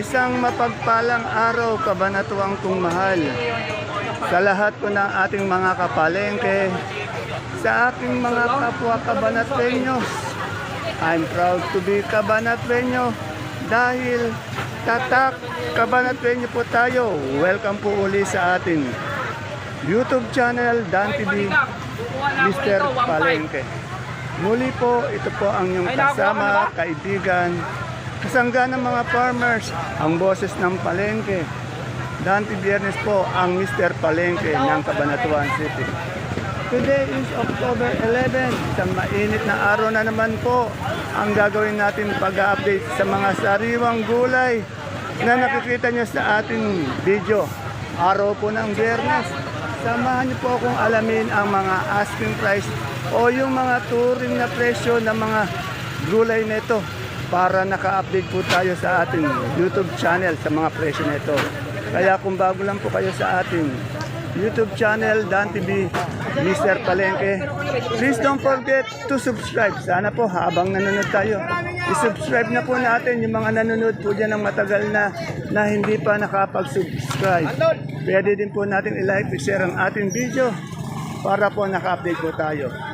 Isang mapagpalang araw, kabanatuang kong mahal. Sa lahat po ng ating mga kapalengke, sa ating mga kapwa kabanatrenyos, I'm proud to be kabanatrenyo dahil tatak kabanatrenyo po tayo. Welcome po uli sa ating YouTube channel, Dan TV, Mr. Palengke. Muli po, ito po ang inyong kasama, kaibigan, kasangga ng mga farmers, ang boses ng Palengke. Dante Biernes po ang Mr. Palengke ng Cabanatuan City. Today is October 11, isang mainit na araw na naman po ang gagawin natin pag-update sa mga sariwang gulay na nakikita nyo sa ating video. Araw po ng Biyernes. Samahan niyo po akong alamin ang mga asking price o yung mga touring na presyo ng mga gulay nito para naka-update po tayo sa ating YouTube channel sa mga presyo nito. Kaya kung bago lang po kayo sa ating YouTube channel, Dan TV, Mr. Palengke, please don't forget to subscribe. Sana po habang nanonood tayo, isubscribe na po natin yung mga nanonood po dyan ng matagal na na hindi pa nakapag-subscribe. Pwede din po natin i-like, i-share ang ating video para po naka-update po tayo.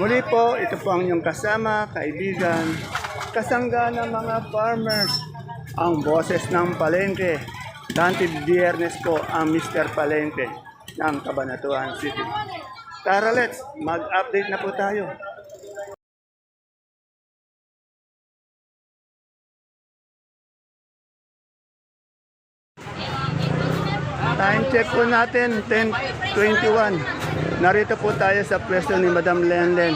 Muli po, ito po ang inyong kasama, kaibigan, kasangga ng mga farmers, ang boses ng palengke. Dante Biernes po ang Mr. Palengke ng Cabanatuan City. Tara let's, mag-update na po tayo. Time check po natin, 10.21. Narito po tayo sa pwesto ni Madam Lenlen.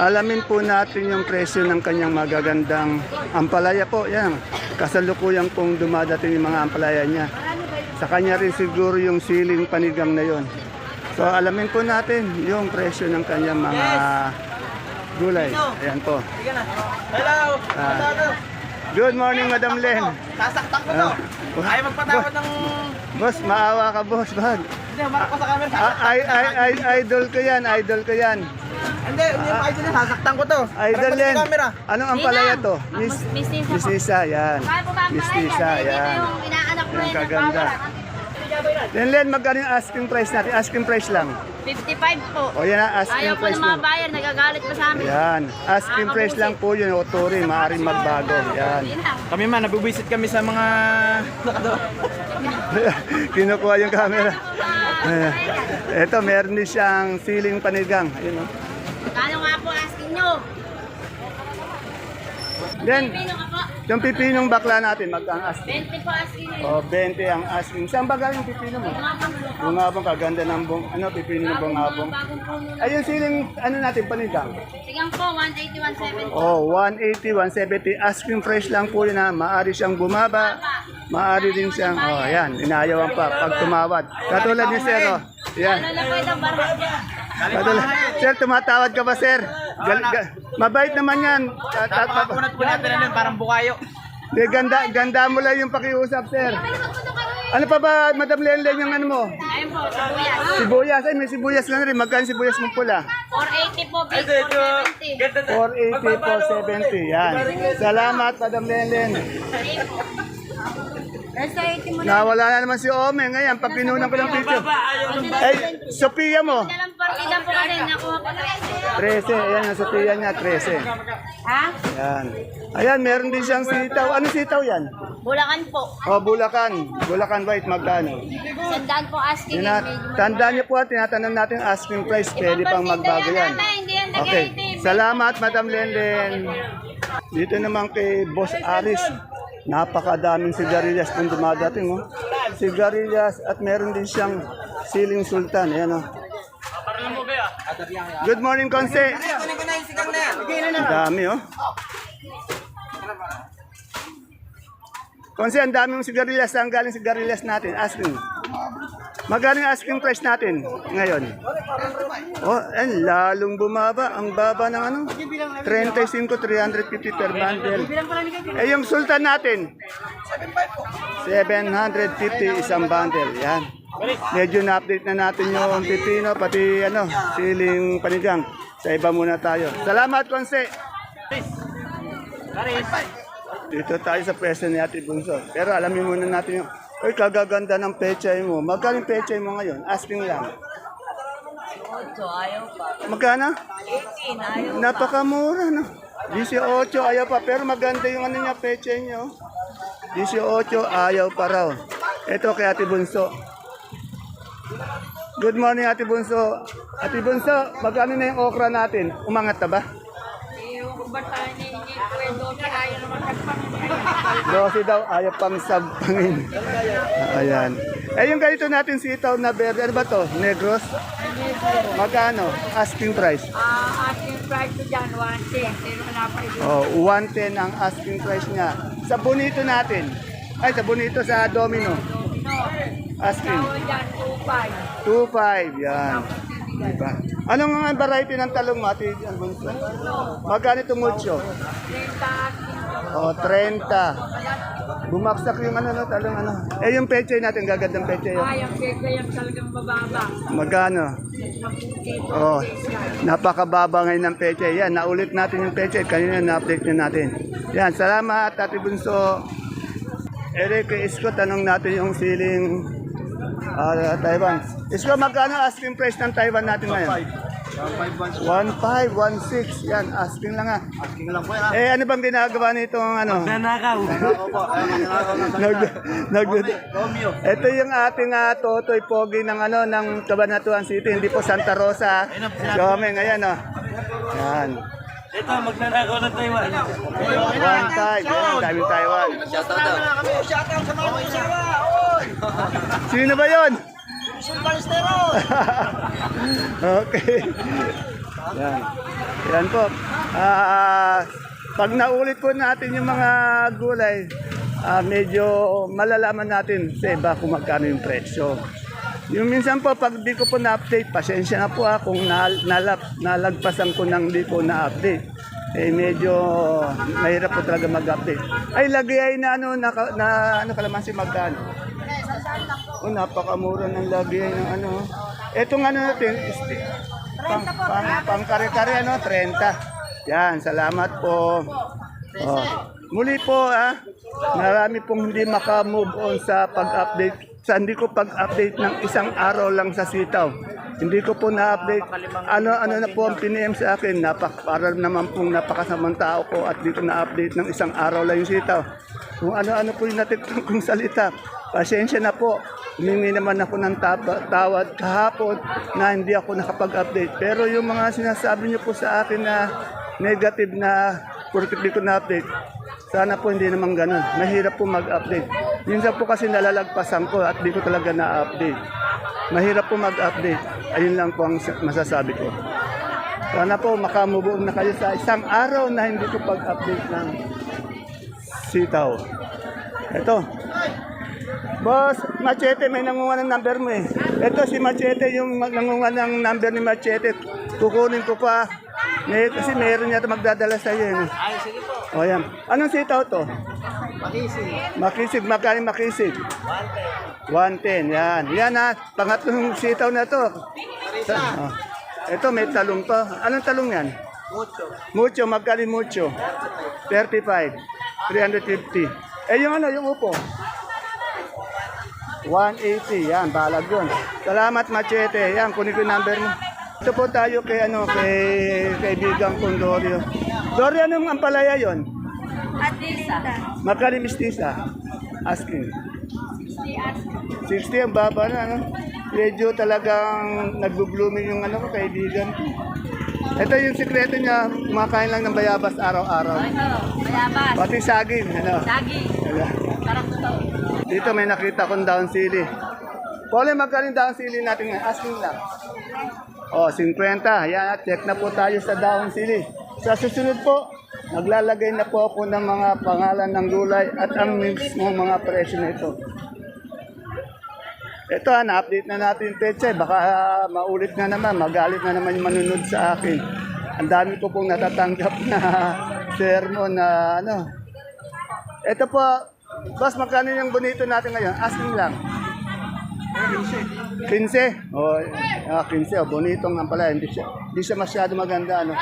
Alamin po natin yung presyo ng kanyang magagandang ampalaya po. Yan, kasalukuyan pong dumadating yung mga ampalaya niya. Sa kanya rin siguro yung siling panigang na yon. So alamin po natin yung presyo ng kanyang mga gulay. Ayan po. Hello! Ah, good morning, Madam Len. Sasaktan ko to! Ah, Ayaw magpatawad ng... Boss, maawa ka, boss. Bag. Hindi, marap ko sa camera. Ah, ay, ay, ay, idol ko yan, idol ko yan. Hindi, hindi yung idol yan. Sasaktan ko to. Idol camera. Anong ampalaya to? Miss, Miss Tisa Miss po. Isa, yan. Ang Miss palaya? Dito yan. Yan, yun. kaganda. Len, Len, magkano yung asking price natin? Asking price lang. 55 po. O yan na, asking Ayaw po price ng mga lang. buyer, nagagalit pa sa amin. Yan. Asking price lang po yun. O turi, maaaring magbago. Yan. Hindi na. Kami man, nabubisit kami sa mga... Kinukuha yung camera. Ito, meron din siyang siling panigang. Ayun, oh. Kano nga po asking nyo? Then, yung pipinong bakla natin, magkang asking. 20 po asking. O, 20 ang asking. Saan ba galing pipino mo? Bungabong, kaganda ng bung, ano, pipino ng bungabong. Ayun siling, ano natin, panigang. Sigang po, 180, 170. Oh, 180, 170. Asking price lang po yun ha. Maari siyang bumaba. Maari din siyang, oh, ayan, inayawan pa pag tumawad. Katulad ni Sir, oh. Yan. Ano na po Katulad. Sir, tumatawad ka ba, Sir? Gal, ga- mabait naman yan. At, at, po natin na parang bukayo. Di, ganda, ganda mo lang yung pakiusap, Sir. Ano pa ba, Madam Lenlen, yung ano mo? Ayun po, sibuyas. Sibuyas, ay may sibuyas ka na rin. Magkano sibuyas mo pula? 480 po, big 470. 480 po, 70. Yan. Salamat, Madam Lenlen. Nasa 80 mo na. Nawala na naman si Ome. Ngayon, pag pinunan ko ng picture. Ay, Sophia mo. Partida po kasi nakuha ko 13. 13. Ayan, ang Sophia niya, 13. Ha? Yan. Ayan, meron din siyang sitaw. Ano sitaw yan? Bulacan po. O, Bulacan. Bulacan White, magkano? Sandaan po asking Yun na, tandaan niyo po, tinatanong natin asking price. Pwede pang magbago yan. Okay. Salamat, Madam Lenlen. Dito naman kay Boss Aris. Napakadaming sigarilyas kung dumadating. Oh. Sigarilyas at meron din siyang siling sultan. Ayan, oh. Good morning, Konse. Ang dami, oh. Konse, ang dami mong sigarilyas. Saan galing sigarilyas natin? Asking. Magkano yung asking price natin ngayon? Oh, and lalong bumaba. Ang baba ng ano? 35, 350 per bundle. Eh, yung sultan natin? 750 isang bundle. Yan. Medyo na-update na natin yung pipino, pati ano, siling panigang. Sa iba muna tayo. Salamat, Konse. Dito tayo sa pwesto ni Ate Bunso. Pero alamin muna natin yung, Uy, kagaganda ng pechay mo. Magkano yung pechay mo ngayon? Asking lang. Magkano? 18, ayaw. Napakamura, no? 18, ayaw pa. Pero maganda yung ano niya, peche niyo. 18, ayaw pa raw. Ito kay Ate Bunso. Good morning, Ate Bunso. Ate Bunso, magkano na yung okra natin? Umangat na ba? Dosi daw, ayaw pang sabpangin. Ayan. Eh, yung ganito natin sitaw na verde, ano ba to? Negros? Magkano? Asking price. Ah, ating price dyan, 110. Pero wala pa rin. Oh, 110 ang asking price niya. Sa bonito natin. Ay, sa bonito sa domino. Asking. Tawag dyan, 2.5. 25. Yan. Diba? Anong mga variety ng talong mo, Ate Albonso? Magkano ito mucho? 30 asking ko. O, 30. Bumaksak yung ano, no, talong ano. Eh, yung peche natin, gagandang peche yun. Ay, ang kaya yung talagang bababa. Magkano? Oh, napakababa ngayon ng peche. Yan, naulit natin yung peche. Kanina na-update na natin. Yan, salamat, Ate Bunso. Eric, Isko, tanong natin yung siling ah, Taiwan. Isko, magkano asking price ng Taiwan natin ngayon? 1.5, 1.6. Yan, asking lang ah. Asking lang po yan. Eh, ano bang ginagawa nito ano? Nanakaw. Po. Nag, nag, Romeo. ito yung ating uh, Totoy Pogi ng ano ng Cabanatuan City, hindi po Santa Rosa. Gomeng, ayan oh. Yan. Ito, magnanakaw ng Taiwan. Time, yan, dami Taiwan. Shoutout daw. kami. Shoutout sa mga. Oy! Sino ba yon? Mission Balestero. okay. Yan. Yan po. Ah, pag naulit po natin yung mga gulay, ah, medyo malalaman natin sa iba kung magkano yung presyo. Yung minsan po, pag di ko po na-update, pasensya na po ah, kung nal, nalap, nalagpasan ko ng di ko na-update. Eh medyo mahirap po talaga mag-update. Ay, lagi ay na ano, na, na ano kalamansi magkano? Oh, napakamura ng lagi ay ng ano. Etong ano natin, isti- pang, pang, pang kare-kare ano, 30. Yan, salamat po. Oh. Muli po ah, marami pong hindi makamove on sa pag-update. Sa hindi ko pag-update ng isang araw lang sa sitaw. Hindi ko po na-update. Ano ano na po ang piniem sa akin. Napak para naman pong napakasamang tao ko at di ko na-update ng isang araw lang yung sitaw. Kung ano-ano po yung natikton kong salita. Pasensya na po. Humingi naman ako ng tawad kahapon na hindi ako nakapag-update. Pero yung mga sinasabi niyo po sa akin na negative na porkit di ko na-update, sana po hindi naman ganun. Mahirap po mag-update. Minsan po kasi nalalagpasan ko at di ko talaga na-update. Mahirap po mag-update. Ayun lang po ang masasabi ko. Sana po makamubuong na kayo sa isang araw na hindi ko pag-update ng sitaw. Ito. Boss, Machete, may nangunga ng number mo eh. Ito si Machete, yung nangunga ng number ni Machete. Kukunin ko pa. May, kasi meron yata magdadala sa iyo. Eh. Ay, sige po. O yan. Anong sitaw to? Makisi. Makisig, magkano makisig? 110, yan. Yan ha, pangatlong sitaw na to. Marisa. Oh. Ito, may talong to. Anong talong yan? Mucho. Mucho, magkano mucho? 35. 350. Eh, yung ano, yung upo? 180. Yan, balag yun. Salamat, Machete. Yan, kunin ko yung number mo. Ito po tayo kay, ano, kay kaibigan kong Dorio. Dorio, anong ampalaya yon? At Lisa. Magkano yung mistisa? Asking. 60 ang baba na, ano? Medyo talagang nagbo-blooming yung ano ko, kaibigan. Ito yung sikreto niya, kumakain lang ng bayabas araw-araw. Ito, mayabas. Pati saging, ano? Lagi. Wala. Sarap to. Dito may nakita kong down sili. Pole, magkano yung down sili natin ngayon? Asking lang. Oh, 50. Yan, check na po tayo sa down sili. Sa susunod po, maglalagay na po ako ng mga pangalan ng gulay at ang mismo mga presyo na ito. Ah, na-update na natin peche. Baka ah, maulit na naman, magalit na naman yung manunod sa akin. Ang dami ko pong natatanggap na sermon na ano. Ito po, boss, magkano yung bonito natin ngayon? Asking lang. 15. Oh, ah, 15. Oh, bonito nga pala. Hindi siya, hindi siya masyado maganda. Ano?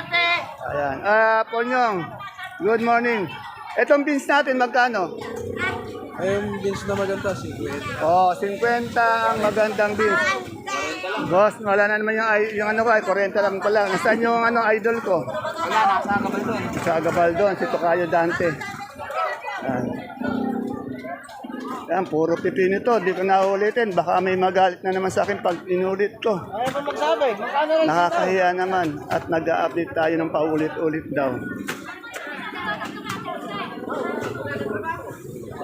Ayan. Ah, Ponyong, good morning. Etong beans natin, magkano? Ayun, beans na maganda, 50. Oh, 50 ang magandang beans. Boss, wala na naman yung, yung ano ko, ay 40 lang pala. Nasaan yung ano, idol ko? Wala, nasa kabal doon. Sa Gabaldon, si Tocayo Dante. Yan, puro pipino to. Di ko na ulitin. Baka may magalit na naman sa akin pag inulit ko. Ayaw pa magsabi, magkano rin? Nakakahiya naman. At nag-update tayo ng paulit-ulit daw.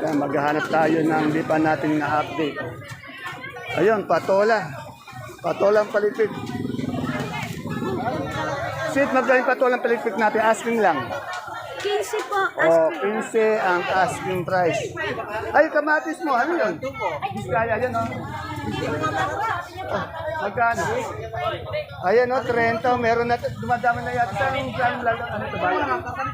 Yan, maghahanap tayo ng di pa natin na-update. Ayun, patola. Patolang palipig. Sit, magkain patolang palipig natin. Asking lang. 15 po. O, 15 ang asking price. Ay, kamatis mo. Ano yun? Biskaya, yan o. Oh, magkano? Ayan o, 30. Meron na, dumadami na yata. Saan saan lalo? Ano ito ba?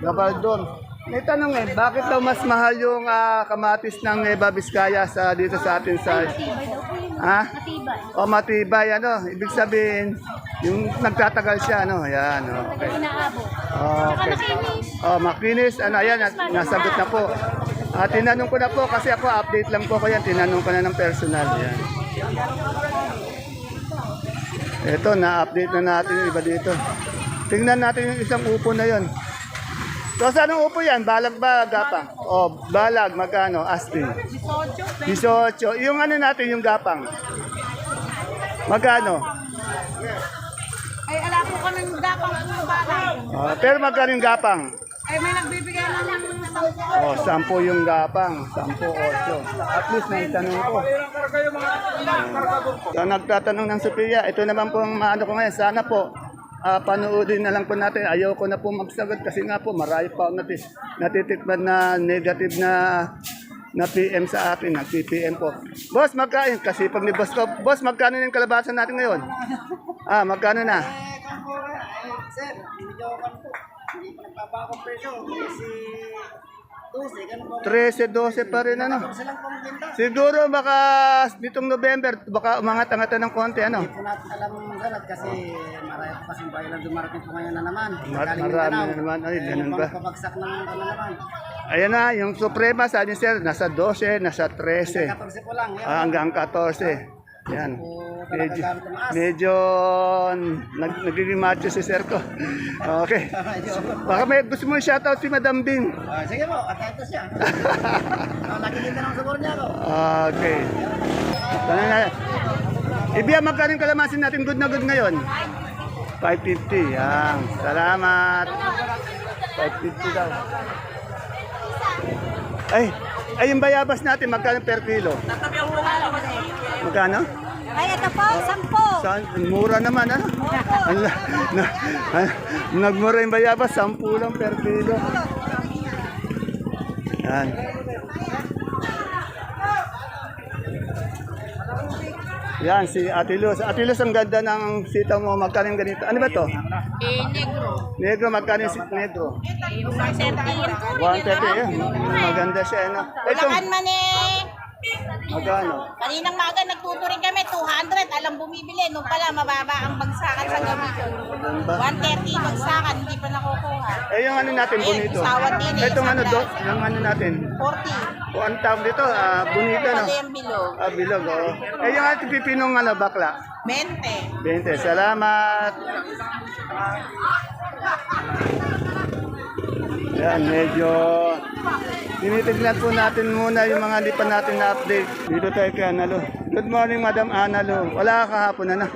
Gabaldon. May tanong eh, bakit daw mas mahal yung ah, kamatis ng Nueva Vizcaya sa dito sa atin sa... Matibay daw po yun. Ha? Matibay. O matibay, ano? Ibig sabihin, yung nagtatagal siya, ano? Yan, okay. Inaabot. Okay. makinis. Oh, makinis. Ano, ayan, na- nasagot na po. Ah, tinanong ko na po kasi ako update lang po ko yan. Tinanong ko na ng personal. Yan. Ito, na-update na natin yung iba dito. Tingnan natin yung isang upo na yon. So, saan ang upo yan? Balag ba, gapang? Oh, balag, magkano? Asking. 18. Yung ano natin, yung gapang. Magkano? Ay, ala po ka ng gapang po balay. Ah, pero magkano yung gapang? Ay, may nagbibigay na ng Oh, sampo yung gapang, sampo, ocho. At least may tanong ko. So, nagtatanong ng Sophia, ito naman po ang maano ko ngayon. Sana po, ah, panoodin na lang po natin. Ayaw ko na po magsagot kasi nga po, marami pa natitikman na negative na na PM sa akin, nag-PPM po. Boss, magkain. Kasi pag ni boss ko, boss, magkano yung kalabasan natin ngayon? Ah, magkano na? Sir, medyo kan po. Hindi pa nagpapakong presyo. Kasi 12, ganun po. 13, 12 pa rin ano. Siguro baka nitong November, baka umangat-angatan ng konti, ano? Hindi po natin alam ang ganat kasi marami po kasing bayan na dumarating po ngayon na naman. Mar- marami na naman. Ay, ganun ba? pagpapagsak ng ano naman. Ayan na, yung Suprema sa atin sir, nasa 12, nasa 13. 14 po lang. Yan. Ah, hanggang 14. Yan. Medyo, medyo nag, nagiging macho si sir ko. Okay. Baka may gusto mo shoutout si Madam Bing. Ah, sige po, at ito siya. Ah, Nakikita ng sabor niya ako. Okay. Tanong na. Ibiya, magkano yung kalamansin natin good na good ngayon? 550. Yan. Salamat. 550 daw. Ay, ay yung bayabas natin, magkano per kilo? Magkano? Ay, ito po, 10. Saan? Mura naman, ano? Ang la- na, na, nagmura yung bayabas, 10 lang per kilo. Yan. Yan, si Ate Luz. Ate Luz, ang ganda ng sitaw mo. Magkano yung ganito? Ano ba to? Eh, negro. Negro, magkano yung si- negro? Eh, 130. 130, yan. Maganda siya, ano? Ito, Bulacan man eh. magkano? Kaninang maga nagtuturing kami, 200. Alam bumibili. Nung pala, mababa ang bagsakan sa gabi. ba? 130 bagsakan, hindi pa nakukuha. Eh, yung ano natin, Ayun, bonito. sawat din eh, Itong ano, do, sunglass. yung ano natin. 40. O, ang tawag dito, ah, bonito, no? Pati ang bilog. Ah, bilog, oo. Eh, yung ating pipinong ano, bakla. 20. 20. Salamat. Yan, medyo tinitignan po natin muna yung mga hindi pa natin na-update. Dito tayo kay Analo. Good morning, Madam Analo. Wala ka kahapon, ano?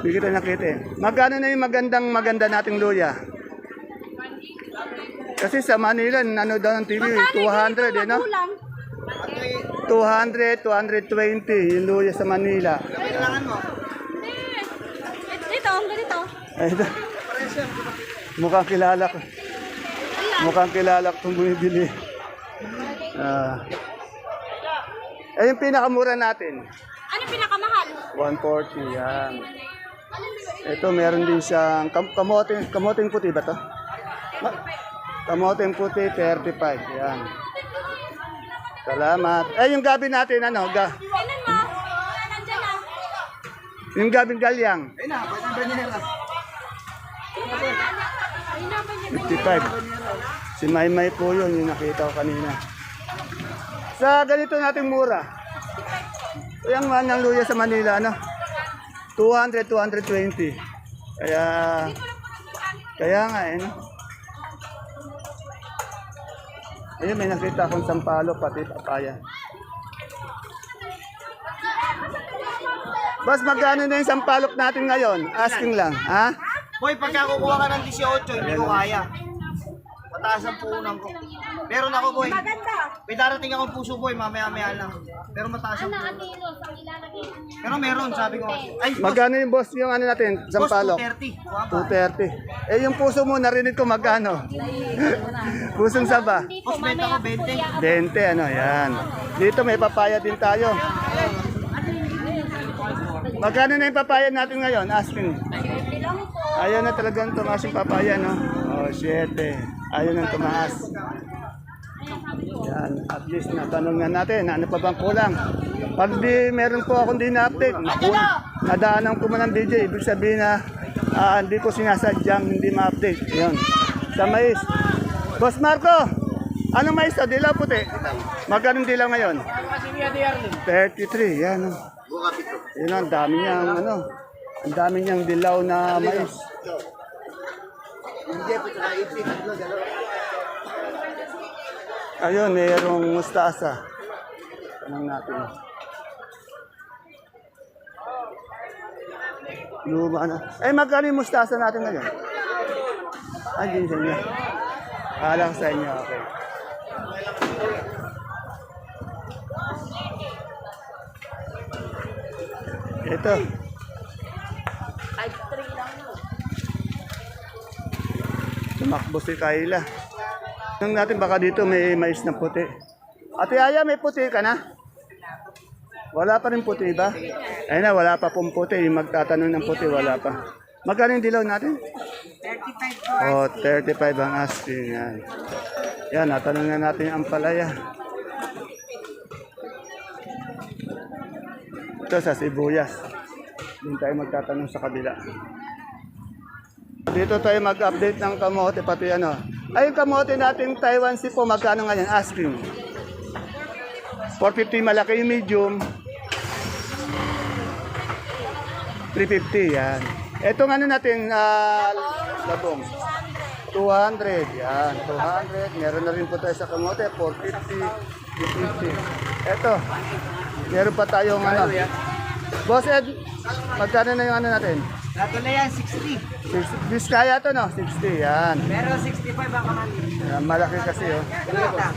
Hindi kita nakita eh. Magkano na yung magandang maganda nating luya? Kasi sa Manila, ano daw ng TV, 200 eh, no? 200, 220 yung luya sa Manila. Ito, ang ganito. Ito. Mukhang kilala ko. Mukhang kilala ko itong bumibili. Ah. eh, yung pinakamura natin. Ano pinakamahal? 140, yan. Ito, meron din siyang kam kamoting, kamoting puti ba to? Kamoting puti, 35. Yan. Salamat. Eh, yung gabi natin, ano? Ga yung gabing galyang. Ayun na, pwede ba niya nila? Ay, naman niya. 55. Si Maymay po yun, yung nakita ko kanina. Sa ganito nating mura. Yung man ng luya sa Manila, ano? 200, 220. Kaya, kaya nga eh, no? Ayun, may nakita akong sampalo, pati papaya. Boss, magkano na yung sampalok natin ngayon? Asking lang, ha? Boy, pagka kukuha ka ng 18, hindi ko kaya. Mataas ang puhunan ko. Meron ako, boy. May darating akong puso, boy, mamaya-maya lang. Pero mataas ang puhunan. Pero meron, sabi ko. Ay, boss, Magkano yung boss yung ano natin, boss, sampalok? 230. Kuha pa. 230. Eh, yung puso mo, narinig ko magkano? Pusong saba? Boss, benta ko 20. 20, ano, yan. Dito may papaya din tayo. Magkano na yung papaya natin ngayon? Asking. Ayaw na talagang tumaas yung papaya, no? Oh, 7. Ayaw nang tumaas. Yan, at least natanong na natin, ano pa bang kulang? Pag di meron po akong di na-update, naku, nadaanan ko man ng video, ibig sabihin na ah, hindi ko sinasadyang hindi ma-update. Yun. Sa mais. Boss Marco, anong mais to? Dilaw puti? Magkano dilaw ngayon? 33, yan. Yun ang dami niyang ano, ang dami niyang dilaw na mais. Ayun, mayroong mustasa. Tanong natin. Luma na. Eh, magkano yung mustasa natin ngayon? Ay, din sa inyo. Kala ko sa inyo, okay. Ito. Tumakbo si Kayla. Tingnan natin baka dito may mais na puti. Ate Aya, may puti ka na? Wala pa rin puti ba? Ayun na, wala pa pong puti. Magtatanong ng puti, wala pa. Magkano yung dilaw natin? 35 Oh, 35 ang asking. Yan. Yan, natanong na natin ang palaya. Ito sa sibuyas. Doon tayo magtatanong sa kabila. Dito tayo mag-update ng kamote pati ano. Ay, yung kamote natin Taiwan si po magkano ngayon? Asking. 450 malaki yung medium. 350 yan. Etong ano natin uh, labong. 200 yan. 200. Meron na rin po tayo sa kamote. 450. 350. Eto. Meron pa tayong ano. Boss Ed, magkano na yung ano natin? Lato na yan, 60. 60, Biskaya to no? 60, yan. Pero 65 baka mali. Yan, malaki kasi oh. Wala.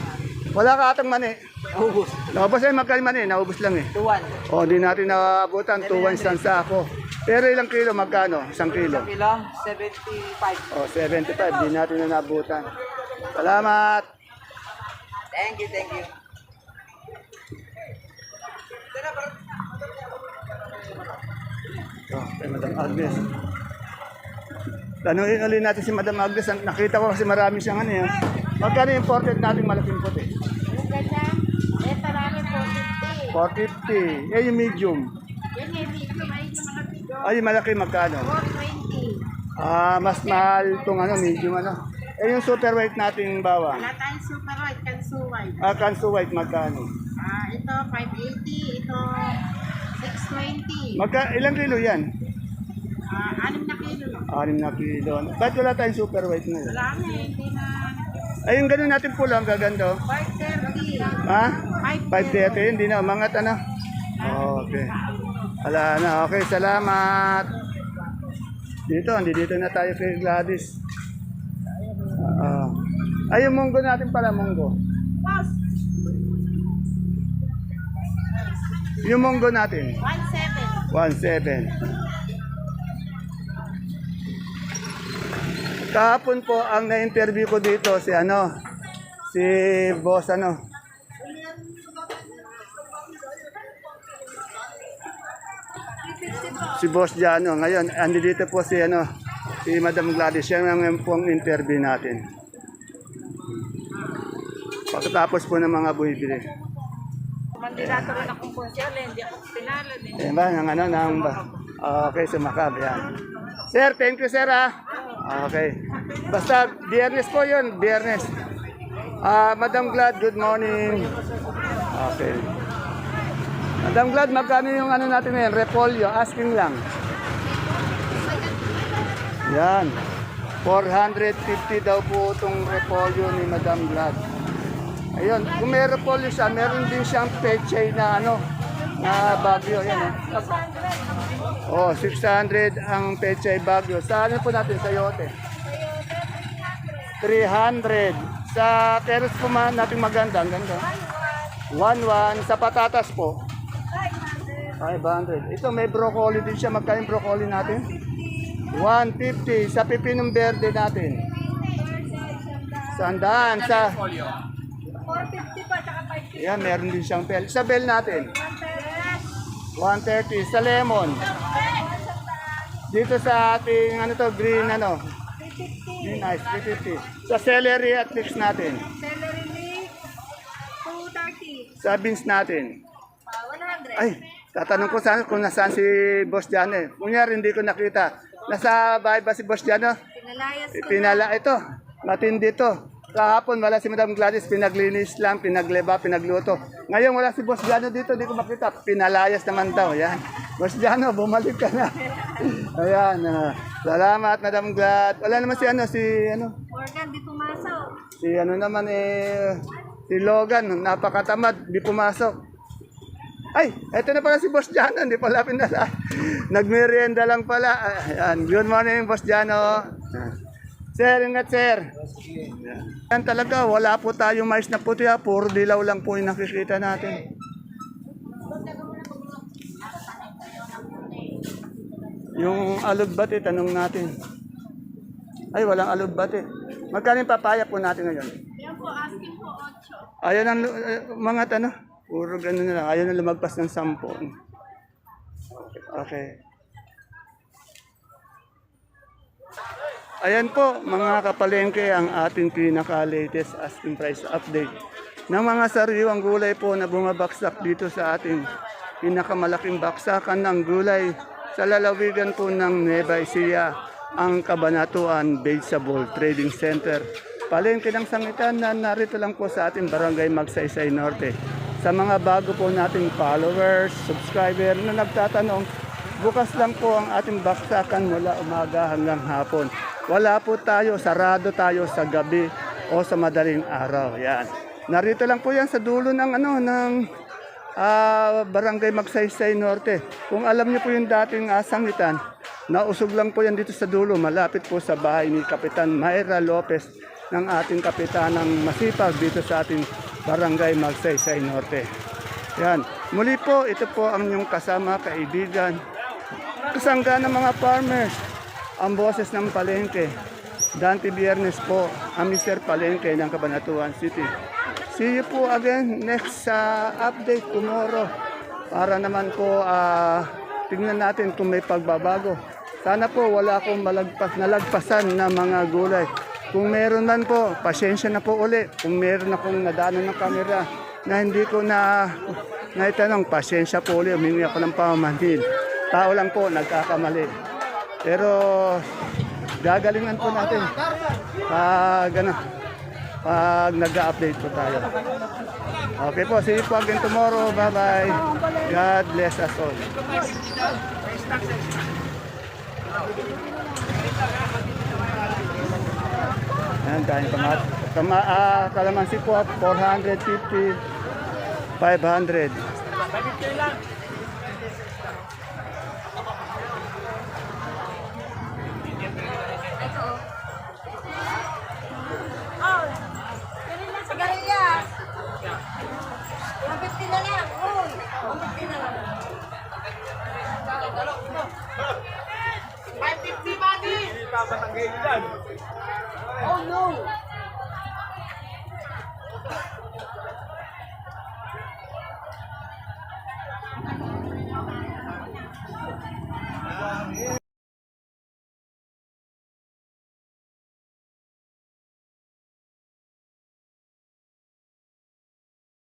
Wala ka atang mani. Ubus. Naubos ay magkano mani, naubos lang eh. Tuwan. O, di natin naabutan, 2 isang sako. Pero ilang kilo, magkano? Isang kilo. Kilo, 75. O, 75, di natin na naabutan. Salamat! Thank you, thank you. Oh, kay Madam Agnes. Tanungin ulit natin si Madam Agnes. Nakita ko kasi marami siyang ano yan. Magkano yung imported natin malaking puti? Yung ganda, ito namin 450. 450. Eh, yung medium. Yung medyo may mga tigo. Ay, yung malaki magkano? 420. Ah, mas mahal itong ano, medium ano. Eh, yung super white nating bawang. Wala tayong super white, kanso white. Ah, kanso white magkano? Ah, ito 580, ito 620. Magka, ilang kilo yan? Ah, anim na kilo lang. Anim na kilo. Ba't wala tayong super white ngayon? Wala na eh, hindi na. Ay, yung ganun natin pula, ang gaganda. oh. 530. Ha? 530, hindi na, umangat ano? Okay. Wala na, okay, salamat. Dito, hindi dito na tayo kay Gladys. Ah, ay, yung munggo natin pala, munggo. Yung munggo natin, 17. 1.7. Kahapon po ang na-interview ko dito si ano, si boss ano. Si boss Jano. Ngayon, andi dito po si ano, si Madam Gladys. Siya ang po ang interview natin. Pagkatapos po ng mga buibili. Mandidato rin akong konsyal, eh, hindi ako pinala. Eh. Yan ba? Nang ano, ba? Okay, sumakab. Yan. Sir, thank you, sir, ah. Okay. Basta, biyernes po yun, biyernes. Ah, Madam Glad, good morning. Okay. Madam Glad, magkano yung ano natin ngayon? Repolyo, asking lang. Yan. 450 daw po itong repolyo ni Madam Glad. Ayun, kung may repolyo siya, meron din siyang pechay na ano, na bagyo. Yan, oh. oh, 600 ang pechay bagyo. Sa ano po natin, sa yote? 300. Sa keros po man natin maganda, ang ganda. 1-1. Sa patatas po? 500. Ito may broccoli din siya. Magkano yung broccoli natin? 150. Sa pipinong verde natin? Sandaan. Sa... 450 pa, tsaka 550. Yan, meron din siyang bell. Sa bell natin? 130. Sa lemon? Dito sa ating ano to, green ano? Green nice, 350. Sa celery at leeks natin? Celery leaf, 230. Sa beans natin? Ah, 100. Ay, tatanong ko saan kung nasaan si Boss Jano eh. Kunyari, hindi ko nakita. Nasa bahay ba si Boss Jano? Pinalayas ko. Pinala ito. Matindi to. Kahapon wala si Madam Gladys, pinaglinis lang, pinagleba, pinagluto. Ngayon wala si Boss Jano dito, di ko makita. Pinalayas naman daw. Yan. Boss Jano, bumalik ka na. Ayan. ah. salamat, Madam Glad. Wala naman si ano, si ano, Morgan, di pumasok. si ano naman eh, si Logan, napakatamad, di pumasok. Ay, eto na pala si Boss Jano, hindi pala pinala. Nagmerienda lang pala. Ayan, good morning, Boss Jano. Sir, ingat sir. Yan talaga, wala po tayong mais na puti ha. Puro dilaw lang po yung nakikita natin. Yung alugbati, tanong natin. Ay, walang alugbati. Magkano yung papaya po natin ngayon? Yan po, asking po 8. Ayaw ng lu- eh, mga ano, puro ganun na lang. Ayaw na lumagpas ng sampo. Okay. Ayan po, mga kapalengke, ang ating pinaka-latest asking price update ng mga sariwang gulay po na bumabaksak dito sa ating pinakamalaking baksakan ng gulay sa lalawigan po ng Nueva Ecija, ang Kabanatuan Vegetable Trading Center. Palengke ng sangitan na narito lang po sa ating barangay Magsaysay Norte. Sa mga bago po nating followers, subscriber na nagtatanong, bukas lang po ang ating baksakan mula umaga hanggang hapon. Wala po tayo, sarado tayo sa gabi o sa madaling araw. Yan. Narito lang po yan sa dulo ng ano ng ah, Barangay Magsaysay Norte. Kung alam niyo po yung dating uh, sangitan, nausog lang po yan dito sa dulo, malapit po sa bahay ni Kapitan Mayra Lopez ng ating kapitanang masipag dito sa ating Barangay Magsaysay Norte. Yan. Muli po, ito po ang inyong kasama, kaibigan, kasangga ng mga farmers, ang boses ng palengke. Dante Biernes po, ang Mr. Palengke ng Cabanatuan City. See you po again next sa update tomorrow para naman po ah, tingnan natin kung may pagbabago. Sana po wala akong malagpas, nalagpasan na mga gulay. Kung meron man po, pasensya na po uli. Kung meron akong nadaanan ng camera na hindi ko na naitanong, pasensya po uli. Humingi ako ng pamamanhin. Tao lang po, nagkakamali. Pero gagalingan po natin pag ano, pag nag-update po tayo. Okay po, see you po again tomorrow. Bye-bye. God bless us all. Ayan, dahil kamat. Kama, ah, kalamansi po, 450, 500. Sigarilyas. 150 na lang. Uy, 150 na lang. 550 buddy! Oh no!